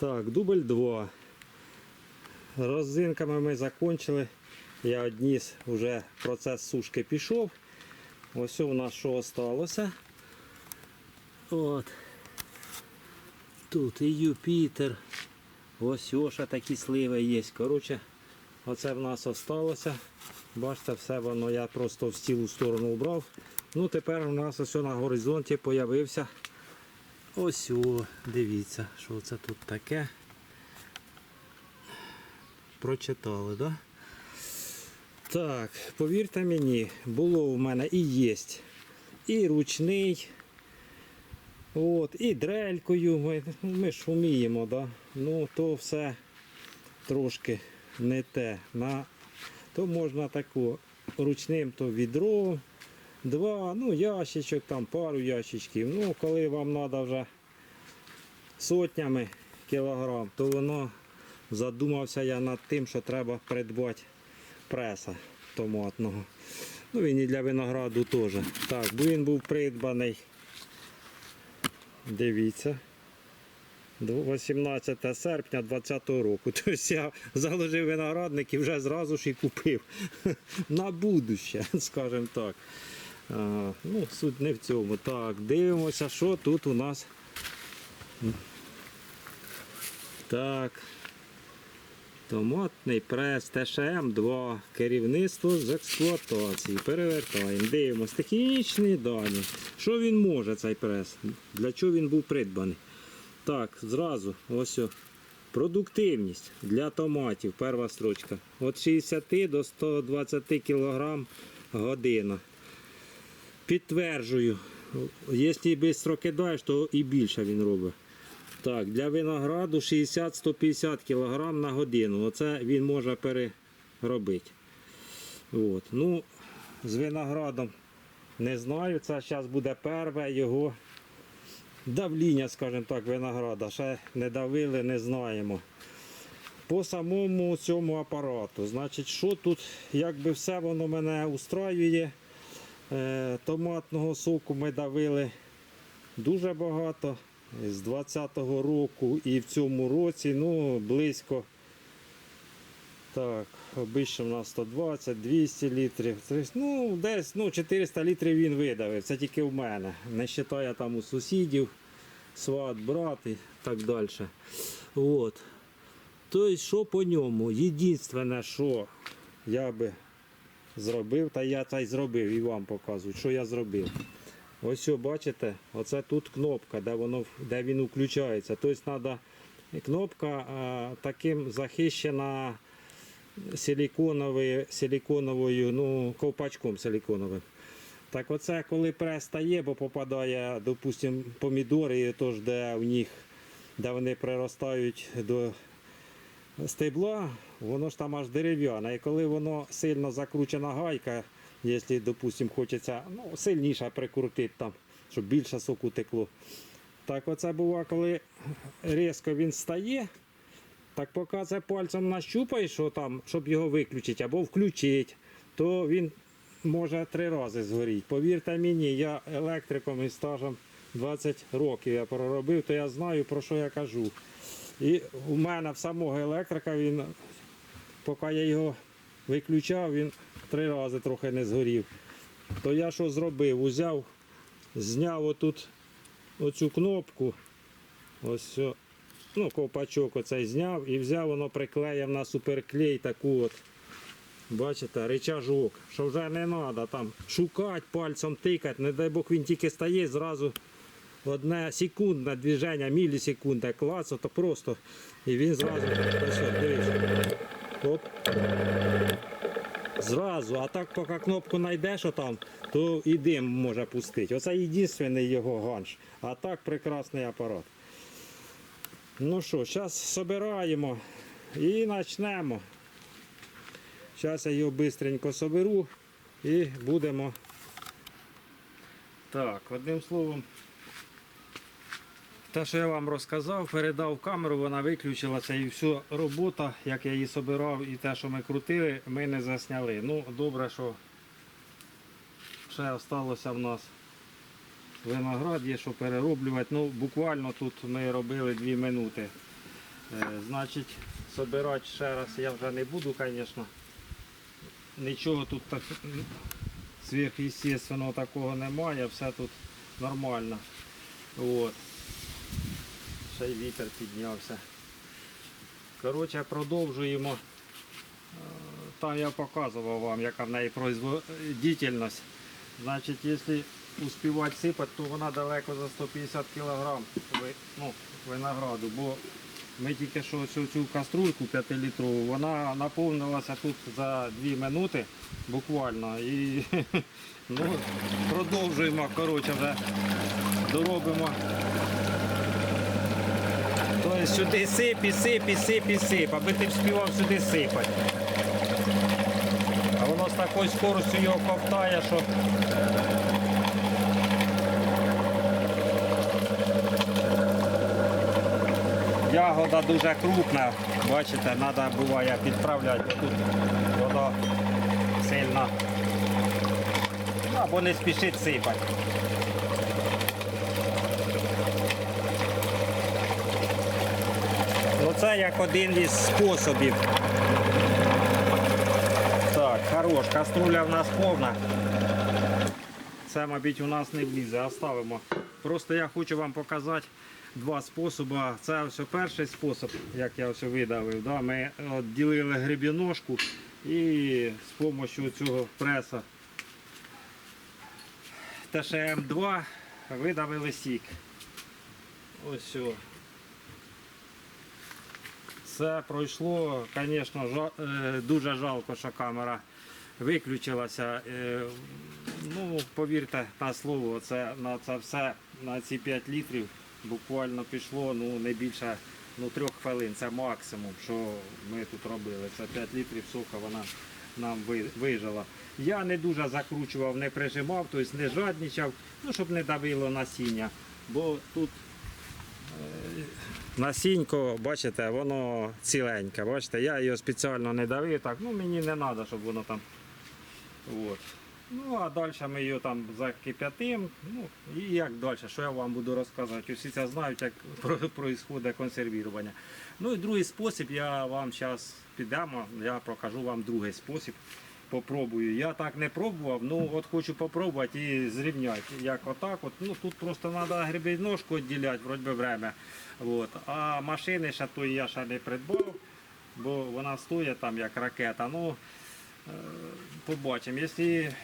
Так, дубль 2. Розинками ми закончили. Я одніс, вже процес сушки пішов. Ось у нас що осталося. От. Тут і Юпітер. Ось ще такі сливи є. Коротше, оце в нас осталося. Бачите, все воно я просто в стілу сторону убрав. Ну тепер у нас ось на горизонті з'явився. Ось о, дивіться, що це тут таке. Прочитали, так? Да? Так, повірте мені, було у мене і є і ручний, от, і дрелькою. Ми, ми ж вміємо, да? ну то все трошки не те. На, то можна таку ручним то відро, два, ну ящичок, там пару ящичків. Ну, коли вам треба вже сотнями кілограм, то воно задумався я над тим, що треба придбати преса томатного. Ну він і для винограду теж. Так, він був придбаний. Дивіться. 18 серпня 2020 року. Тобто я заложив виноградник і вже зразу ж і купив. На будуще, скажімо так. А, ну, суть не в цьому. Так, дивимося, що тут у нас. Так. Томатний прес ТШМ-2. Керівництво з експлуатації. Перевертаємо. Дивимось. Технічні дані. Що він може, цей прес? Для чого він був придбаний? Так, зразу ось. Продуктивність для томатів. Перша строчка. Від 60 до 120 кг година. Підтверджую. Якщо швидко кидаєш, то і більше він робить. Так, для винограду 60-150 кг на годину. Оце він може переробити. От. Ну, з виноградом не знаю. Це зараз буде перше його давління, скажімо так, винограда. Ще не давили, не знаємо. По самому цьому апарату. Значить, що тут, якби все воно мене устраює. Е, томатного соку ми давили дуже багато з 20-го року і в цьому році ну, близько. Так, обично у нас 120, 200 літрів. Тобто, Ну, десь ну, 400 літрів він видавив. Це тільки в мене. Не вважаю там у сусідів, сват, брат і так далі. От. Тобто, що по ньому? Єдине, що я би зробив, та я це й зробив і вам показую, що я зробив. Ось бачите, оце тут кнопка, де, воно, де він включається. Тобто треба кнопка таким захищена силіконовою, ну, ковпачком силіконовим. Так оце коли прес стає, бо попадає, допустимо, помідори, тож де в них, де вони приростають до стебла, воно ж там аж дерев'яне. І коли воно сильно закручена гайка, якщо, допустимо, хочеться ну, сильніше прикрутити там, щоб більше соку текло. Так оце буває, коли різко він стає, так поки це пальцем нащупаєш, що там, щоб його виключити або включити, то він може три рази згоріти. Повірте мені, я електриком із стажем 20 років я проробив, то я знаю про що я кажу. І у мене в самого електрика він, поки я його виключав, він три рази трохи не згорів. То я що зробив? Узяв, зняв отут оцю кнопку, ось ну, ковпачок оцей зняв і взяв, воно приклеїв на суперклей таку от. Бачите, речажок, що вже не треба там шукати, пальцем тикати, не дай Бог він тільки стає, зразу одне секундне движення, мілісекунда, клац, то просто. І він зразу. Дивіться. Оп. Зразу, а так поки кнопку знайдеш там, то і дим може пустити. Оце єдиний його ганш. А так прекрасний апарат. Ну що, зараз збираємо і почнемо. Зараз я його швидко соберу і будемо. Так, одним словом, те, що я вам розказав, передав камеру, вона виключилася і всю робота, як я її собирав і те, що ми крутили, ми не засняли. Ну, добре, що ще залишилося в нас виноград, є що перероблювати. Ну, буквально тут ми робили 2 минути. Е, Значить, собирати ще раз я вже не буду, звісно. Нічого тут так сверхъестественного такого немає, все тут нормально. От. Ще й вітер піднявся. Коротше, продовжуємо. Е, Там я показував вам, яка в неї производительність. Значить, якщо успівати сипати, то вона далеко за 150 кг ну, винограду. Бо ми тільки що цю, цю каструльку 5-літрову, вона наповнилася тут за 2 минути буквально. І ну, продовжуємо, коротше, вже доробимо. Сюди сип і сип і сип і сип, аби ти вспівав сюди сипати. А воно з такою скоростю його ковтає, що. Ягода дуже крупна, бачите, треба буває підправляти, тут воно сильно. Ну, Або не спішить сипати. Це як один із способів. Так, хорош, каструля в нас повна. Це, мабуть, у нас не влізе, оставимо. Просто я хочу вам показати два способи. Це все перший спосіб, як я все видавив. Да? Ми відділили гребіножку і з допомогою цього преса ТШМ2 видавили сік. Ось все. Це пройшло, звісно, е, дуже жалко, що камера виключилася. Е, Ну, повірте на слово, це на це все на ці 5 літрів буквально пішло ну, не більше ну, трьох хвилин. Це максимум, що ми тут робили. Це 5 літрів сока вона нам вижила. Я не дуже закручував, не прижимав, тобто не жадничав, ну, щоб не давило насіння. Бо тут Насінько, бачите, воно ціленьке. Бачите, я його спеціально не давив, так, ну мені не треба, щоб воно там. От. Ну, а далі ми його там закип'ятимо. Ну, і як далі, що я вам буду розказувати? Усі це знають, як відбувається консервування. Ну і другий спосіб, я вам зараз підемо, я покажу вам другий спосіб. Попробую. Я так не пробував, ну от хочу попробувати і зрівняти. Як отак. От. Ну, тут просто треба гребіножку відділяти, вроді би время. От. А машини ще тої я ще не придбав, бо вона стоїть там як ракета. Ну, е, побачимо. Якщо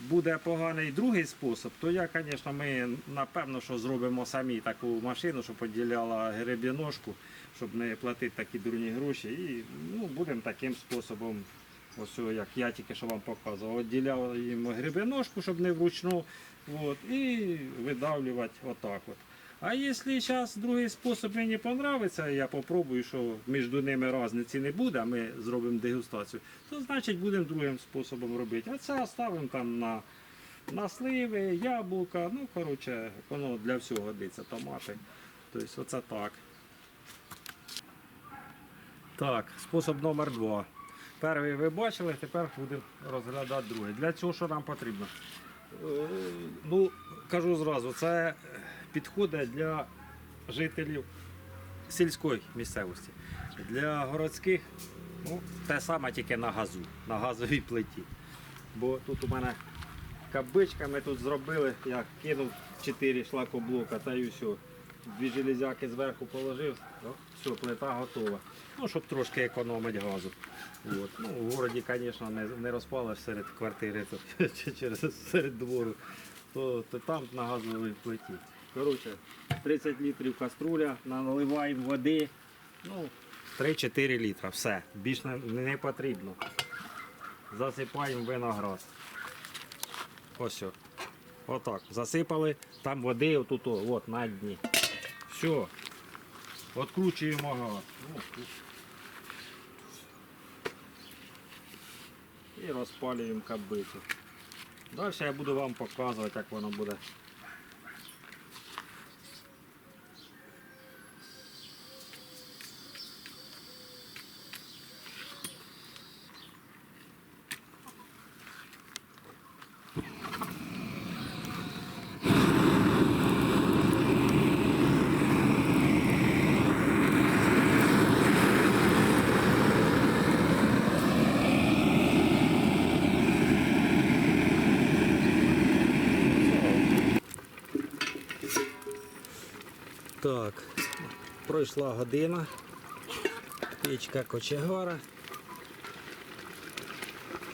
буде поганий другий спосіб, то я, звісно, ми напевно, що зробимо самі таку машину, щоб відділяла гребіножку, щоб не платити такі дурні гроші. І ну, будемо таким способом. Ось як я тільки що вам показував, відділяв їм гребеножку, щоб не вручну, от, і видавлювати отак. От. А якщо зараз другий спосіб мені подобається, я попробую, що між ними різниці не буде, а ми зробимо дегустацію, то значить будемо другим способом робити. А це ставимо там на, на сливи, яблука, ну коротше, воно для всього годиться, томати. Тобто оце так. Так, спосіб номер два. Перший ви бачили, тепер будемо розглядати другий. Для цього що нам потрібно? Е, Ну, кажу зразу, це підходить для жителів сільської місцевості. Для городських ну, те саме тільки на газу, на газовій плиті. Бо тут у мене кабичка ми тут зробили, я кинув 4 шлакоблока та і все. Дві железяки зверху положив, все, плита готова. Ну, щоб трошки економити газу. От. Ну, в городі, звісно, не, не розпалиш серед квартири то, чи через серед двору, то, то там на газовій плиті. Коротше, 30 літрів каструля, наливаємо води. Ну, 3-4 літра, все. Більше не, не потрібно. Засипаємо виноград. Ось. Отак. Засипали, там води отут, от на дні. Все. Откручуємо газ. І розпалюємо кабицю. Далі я буду вам показувати, як воно буде. Пройшла година. Пічка кочегара.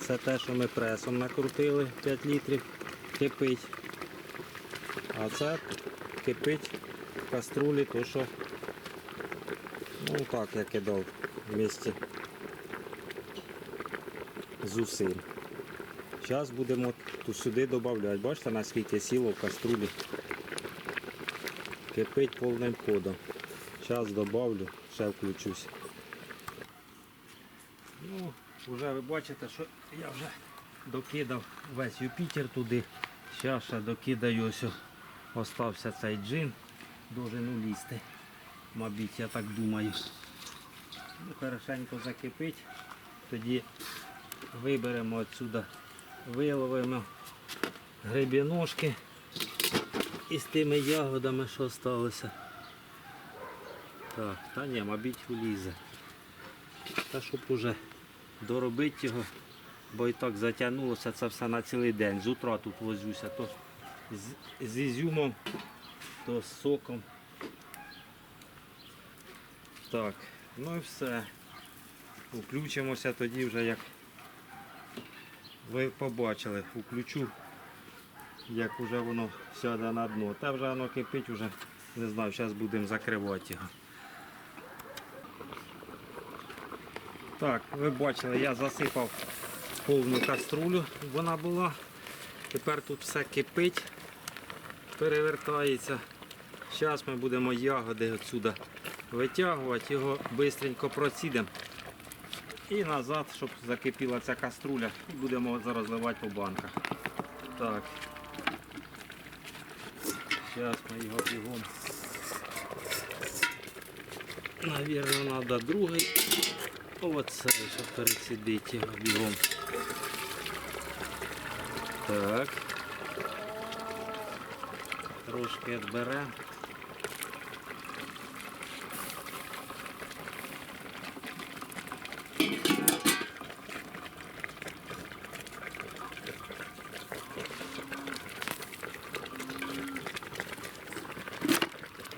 Це те, що ми пресом накрутили 5 літрів, кипить. А це кипить в каструлі, то що ну так я кидав в місті з усім. Зараз будемо тут сюди додати. Бачите, наскільки сіло в каструлі. Кипить повним ходом. Зараз додавлю, ще включусь. Ну, вже ви бачите, що я вже докидав весь Юпітер туди. Зараз ще докидаю ось. Остався цей джин. Должен улізти. Мабуть, я так думаю. Ну, хорошенько закипить. Тоді виберемо отсюда, виловимо грибіножки із тими ягодами, що залишилося. Так, та ні, мабуть, влізе. Та щоб уже доробити його, бо і так затягнулося це все на цілий день. З утра тут возюся, то з, з ізюмом, то з соком. Так, ну і все. Включимося тоді вже як ви побачили, включу, як вже воно сяде на дно. Та вже воно кипить, вже не знаю, зараз будемо закривати його. Так, ви бачили, я засипав повну каструлю, вона була. Тепер тут все кипить, перевертається. Зараз ми будемо ягоди отсюди витягувати, його швидко процідемо. І назад, щоб закипіла ця каструля, будемо зараз по банках. Так. Зараз ми його бігом. Навірно, треба другий. Оце, щоб пересидить його бігом. Так. Трошки відберемо.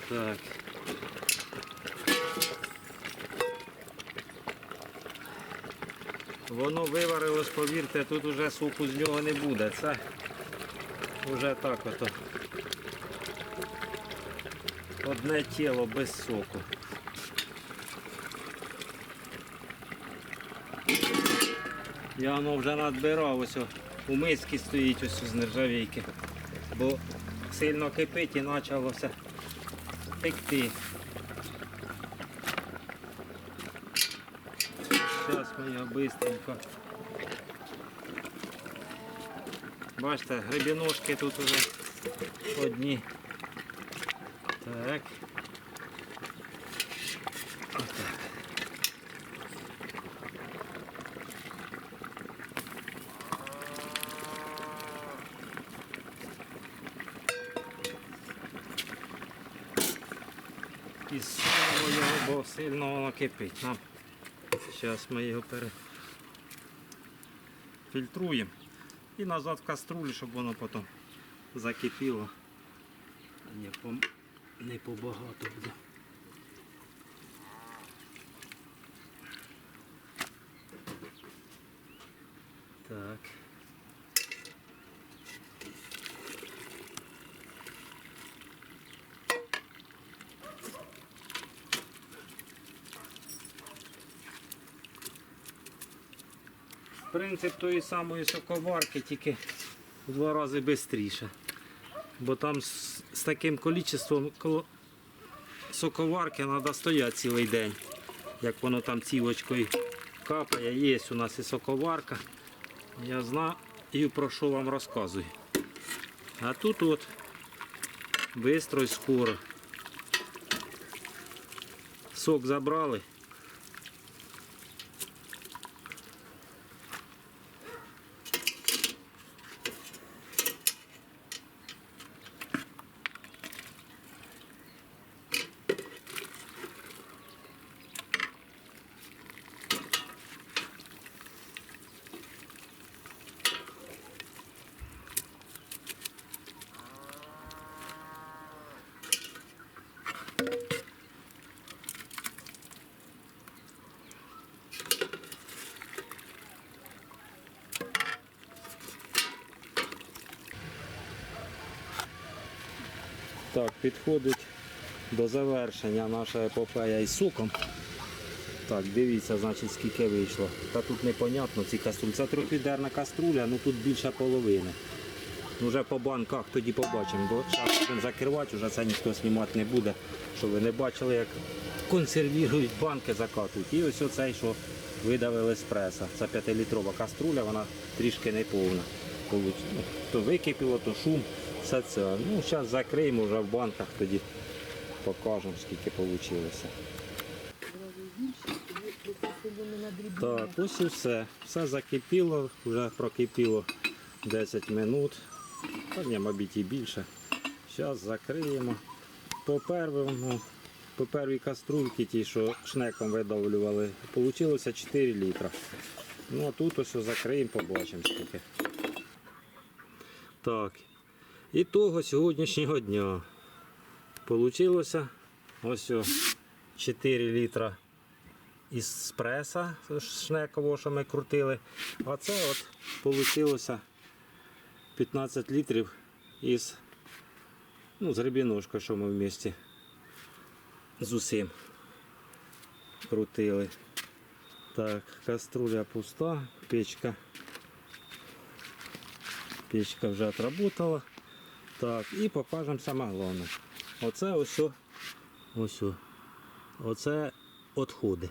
Так. Воно виварилось, повірте, тут уже соку з нього не буде. Це вже так ото. Одне тіло без соку. Я воно вже надбирав ось у мисці стоїть ось з нержавійки. Бо сильно кипить і почалося текти. Ми його швидко. Бачите, грибіножки тут уже одні. Так. І сунемо його, бо сильно воно кипить. Зараз ми його перефільтруємо. І назад в каструлю, щоб воно потім закипіло. Не побагато буде. Так. Принцип тої самої соковарки, тільки в два рази швидше. Бо там з, з таким кількістю соковарки треба стояти цілий день. Як воно там цілочкою капає. Є у нас і соковарка. Я знаю, про що вам розказую. А тут от швидко і скоро. Сок забрали. Так, підходить до завершення наша епопея із соком. Так, дивіться, значить, скільки вийшло. Та тут непонятно ці каструлі. Це трьохвідерна каструля, ну тут більше половини. Ну, Вже по банках тоді побачимо, бо зараз будемо закривати, вже це ніхто знімати не буде, щоб ви не бачили, як консервують банки, закатують. І ось оцей, що видавили з преса. Це 5-літрова каструля, вона трішки не повна. Ну, То википіло, то шум, все це. Ну, зараз закриємо вже в банках, тоді покажемо, скільки вийшло. Так, ось і все. Все закипіло, вже прокипіло 10 минут. Та ні, мабуть, і більше. Зараз закриємо. По первому, по первій каструльці, ті, що шнеком видавлювали, вийшло 4 літра. Ну а тут ось закриємо, побачимо скільки. Так. І того сьогоднішнього дня. Получилося ось 4 літра із преса шнекового, що ми крутили. А це от вийшло 15 літрів із ну, з рибіношкою, що ми в місті з усім крутили. Так, каструля пуста, печка. Печка вже отработала. Так, і покажемо саме головне. Оце ось. Ось. Оце відходи.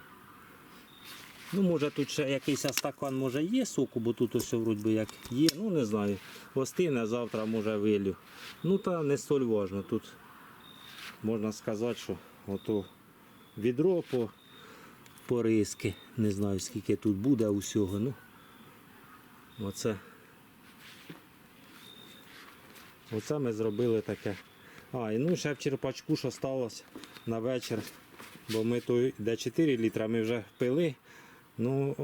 Ну, може тут ще якийсь стакан може є соку, бо тут ось вроді як є. Ну не знаю. Остине завтра може вилю. Ну та не столь важно. Тут можна сказати, що ото відро по, по риски. Не знаю скільки тут буде усього. Ну, оце. Оце ми зробили таке. А, і ну ще в черпачку, що сталося на вечір. Бо ми той, де 4 літра, ми вже пили. Ну,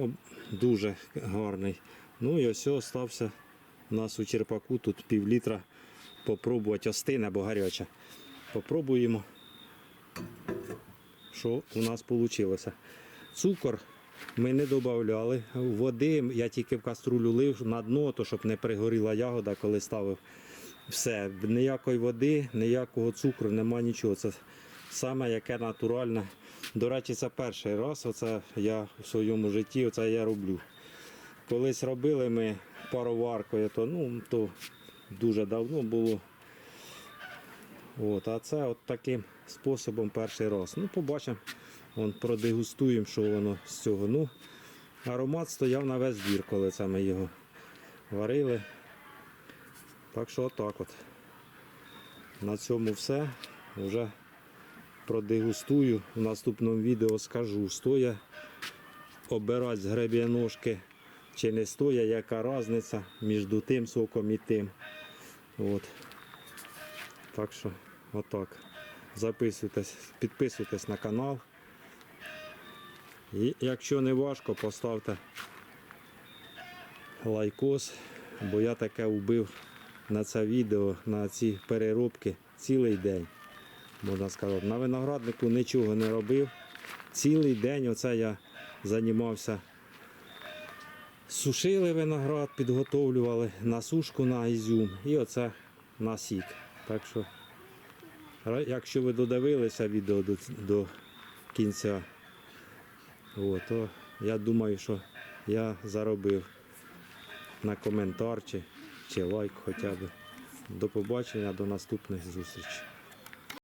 дуже гарний. Ну і ось остався у нас у черпаку тут пів літра. Попробувати остине, бо гаряче. Попробуємо, що у нас вийшло. Цукор ми не додавали. Води я тільки в каструлю лив на дно, то щоб не пригоріла ягода, коли ставив. Все, ніякої води, ніякого цукру, нема нічого. Це саме яке натуральне. До речі, це перший раз. Оце я в своєму житті оце я роблю. Колись робили ми пароваркою, то, ну, то дуже давно було. От, а це от таким способом перший раз. Ну, побачимо, продегустуємо, що воно з цього. Ну, аромат стояв на весь двір, коли це ми його варили. Так що отак от. На цьому все. Вже продегустую. В наступному відео скажу, стоя обирати з греб'яножки чи не стоя, яка різниця між тим соком і тим. От. Так що отак. Записуйтесь, підписуйтесь на канал. І якщо не важко, поставте лайкос, бо я таке вбив на це відео, на ці переробки цілий день. Можна сказати, на винограднику нічого не робив. Цілий день оце я займався. Сушили виноград, підготовлювали на сушку на ізюм і оце на сік. Так що, якщо ви додивилися відео до, до кінця, о, то я думаю, що я заробив на коментар чи, чи лайк хоча б. До побачення, до наступних зустрічей.